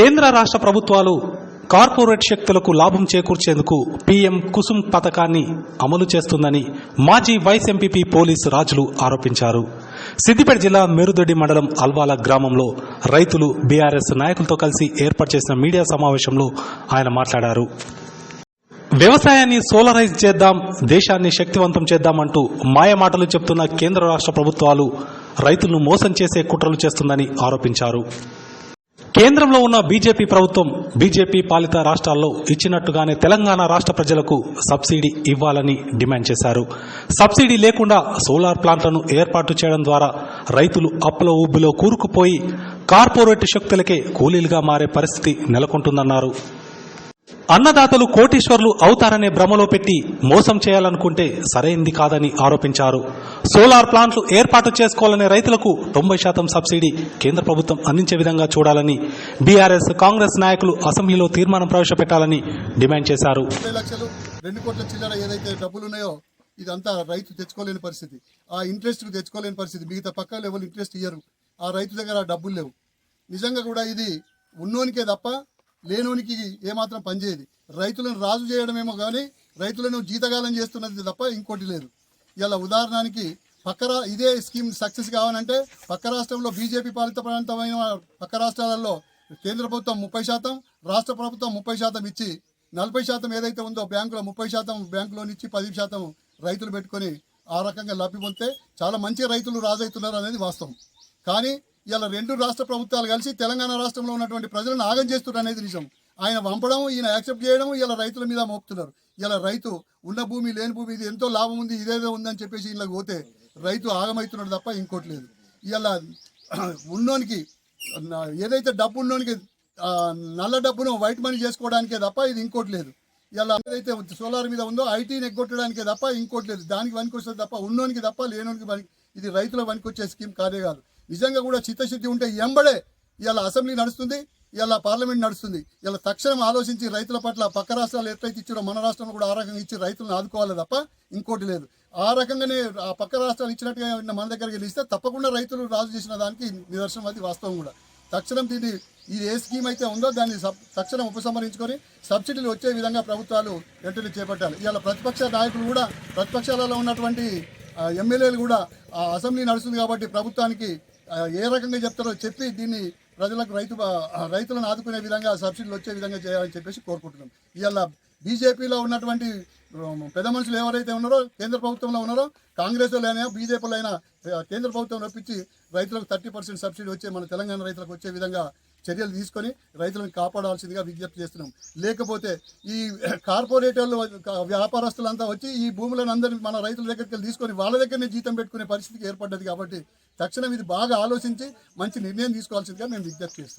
కేంద్ర రాష్ట్ర ప్రభుత్వాలు కార్పొరేట్ శక్తులకు లాభం చేకూర్చేందుకు పీఎం కుసుమ్ పథకాన్ని అమలు చేస్తుందని మాజీ వైస్ ఎంపీపీ పోలీసు రాజులు ఆరోపించారు. సిద్దిపేట జిల్లా మేరుదొడ్డి మండలం అల్వాల గ్రామంలో రైతులు బీఆర్ఎస్ నాయకులతో కలిసి ఏర్పాటు చేసిన మీడియా సమావేశంలో ఆయన మాట్లాడారు. వ్యవసాయాన్ని సోలరైజ్ చేద్దాం దేశాన్ని శక్తివంతం చేద్దామంటూ మాయమాటలు చెప్తున్న కేంద్ర రాష్ట్ర ప్రభుత్వాలు రైతులను మోసం చేసే కుట్రలు చేస్తుందని ఆరోపించారు. కేంద్రంలో ఉన్న బీజేపీ ప్రభుత్వం బీజేపీ పాలిత రాష్ట్రాల్లో ఇచ్చినట్టుగానే తెలంగాణ రాష్ట్ర ప్రజలకు సబ్సిడీ ఇవ్వాలని డిమాండ్ చేశారు. సబ్సిడీ లేకుండా సోలార్ ప్లాంట్లను ఏర్పాటు చేయడం ద్వారా రైతులు అప్పుల ఊబిలో కూరుకుపోయి కార్పొరేట్ శక్తులకే కూలీలుగా మారే పరిస్థితి నెలకొంటుందన్నారు. అన్నదాతలు కోటీశ్వర్లు అవుతారనే భ్రమలో పెట్టి మోసం చేయాలనుకుంటే సరైంది కాదని ఆరోపించారు. సోలార్ ప్లాంట్లు ఏర్పాటు చేసుకోవాలనే రైతులకు తొంభై శాతం సబ్సిడీ కేంద్ర ప్రభుత్వం అందించే విధంగా చూడాలని బీఆర్ఎస్ కాంగ్రెస్ నాయకులు అసెంబ్లీలో తీర్మానం ప్రవేశపెట్టాలని డిమాండ్ చేశారు. ముప్పై లక్షలు రెండు కోట్ల చిల్లర ఏదైతే డబ్బులు ఉన్నాయో ఇదంతా రైతు తెచ్చుకోలేని పరిస్థితి. ఆ ఇంట్రెస్ట్ తెచ్చుకోలేని పరిస్థితి. మిగతా పక్క ఎవరు ఇంట్రెస్ట్ ఇయ్యరు. ఆ రైతు దగ్గర డబ్బులు లేవు. నిజంగా కూడా ఇది ఉన్నోనికే తప్ప లేనోనికి ఏమాత్రం పనిచేయదు రైతులను రాజు చేయడమేమో కానీ రైతులను జీతగాలం చేస్తున్నది తప్ప ఇంకోటి లేదు. ఇలా ఉదాహరణకి పక్క రా ఇదే స్కీమ్ సక్సెస్ కావాలంటే పక్క రాష్ట్రంలో బీజేపీ పాలిత ప్రాంతమైన పక్క రాష్ట్రాలలో కేంద్ర ప్రభుత్వం ముప్పై శాతం రాష్ట్ర ప్రభుత్వం ముప్పై శాతం ఇచ్చి నలభై శాతం ఏదైతే ఉందో బ్యాంకులో ముప్పై శాతం బ్యాంకులోని ఇచ్చి పది శాతం రైతులు పెట్టుకొని ఆ రకంగా లబ్ధి పొందితే చాలా మంచి రైతులు రాజవుతున్నారు అనేది వాస్తవం. కానీ ఇలా రెండు రాష్ట్ర ప్రభుత్వాలు కలిసి తెలంగాణ రాష్ట్రంలో ఉన్నటువంటి ప్రజలను ఆగం చేస్తున్నారు అనేది నిజం. ఆయన పంపడం ఈయన యాక్సెప్ట్ చేయడం ఇలా రైతుల మీద మోపుతున్నారు. ఇలా రైతు ఉన్న భూమి లేని భూమి ఇది ఎంతో లాభం ఉంది ఇదేదో ఉందని చెప్పేసి ఇలా పోతే రైతు ఆగమవుతున్నాడు తప్ప ఇంకోటి లేదు. ఇలా ఉన్నోనికి ఏదైతే డబ్బు ఉన్నోనికి నల్ల డబ్బును వైట్ మనీ చేసుకోవడానికే తప్ప ఇది ఇంకోటి లేదు. ఇలా ఏదైతే సోలార్ మీద ఉందో ఐటీని ఎగ్గొట్టడానికే తప్ప ఇంకోటి లేదు. దానికి పనికి వస్తుంది తప్ప ఉన్నోనికి తప్ప లేనోనికి ఇది రైతుల పనికి వచ్చే స్కీమ్ కాదే కాదు. నిజంగా కూడా చిత్తశుద్ధి ఉంటే ఎంబడే ఇలా అసెంబ్లీ నడుస్తుంది ఇలా పార్లమెంట్ నడుస్తుంది. ఇలా తక్షణం ఆలోచించి రైతుల పట్ల పక్క రాష్ట్రాలు ఎట్లయితే ఇచ్చారో మన రాష్ట్రంలో కూడా ఆ రకంగా ఇచ్చి రైతులను ఆదుకోవాలి తప్ప ఇంకోటి లేదు. ఆ రకంగానే ఆ పక్క రాష్ట్రాలు ఇచ్చినట్టుగా మన దగ్గరికి ఇస్తే తప్పకుండా రైతులు రాజు చేసిన దానికి నిదర్శనం అది వాస్తవం కూడా. తక్షణం దీన్ని ఇది ఏ స్కీమ్ అయితే ఉందో దాన్ని సబ్- తక్షణం ఉపసంహరించుకొని సబ్సిడీలు వచ్చే విధంగా ప్రభుత్వాలు వెంటనే చేపట్టాలి. ఇవాళ ప్రతిపక్ష నాయకులు కూడా ప్రతిపక్షాలలో ఉన్నటువంటి ఎమ్మెల్యేలు కూడా ఆ అసెంబ్లీ నడుస్తుంది కాబట్టి ప్రభుత్వానికి ఏ రకంగా చెప్తారో చెప్పి దీన్ని ప్రజలకు రైతు రైతులను ఆదుకునే విధంగా సబ్సిడీలు వచ్చే విధంగా చేయాలని చెప్పేసి కోరుకుంటున్నాం. ఇవాళ బీజేపీలో ఉన్నటువంటి పెద్ద మనుషులు ఎవరైతే ఉన్నారో కేంద్ర ప్రభుత్వంలో ఉన్నారో కాంగ్రెస్ అయినా బీజేపీలో అయినా కేంద్ర ప్రభుత్వం రప్పించి రైతులకు థర్టీ పర్సెంట్ సబ్సిడీ వచ్చే మన తెలంగాణ రైతులకు వచ్చే విధంగా చర్యలు తీసుకొని రైతులను కాపాడాల్సిందిగా విజ్ఞప్తి చేస్తున్నాం. లేకపోతే ఈ కార్పొరేటర్లు వ్యాపారస్తులంతా వచ్చి ఈ భూములను అందరినీ మన రైతుల దగ్గరికి వెళ్ళి తీసుకొని వాళ్ళ దగ్గరనే జీతం పెట్టుకునే పరిస్థితికి ఏర్పడ్డది కాబట్టి తక్షణం ఇది బాగా ఆలోచించి మంచి నిర్ణయం తీసుకోవాల్సిందిగా మేము విజ్ఞప్తి చేస్తున్నాం.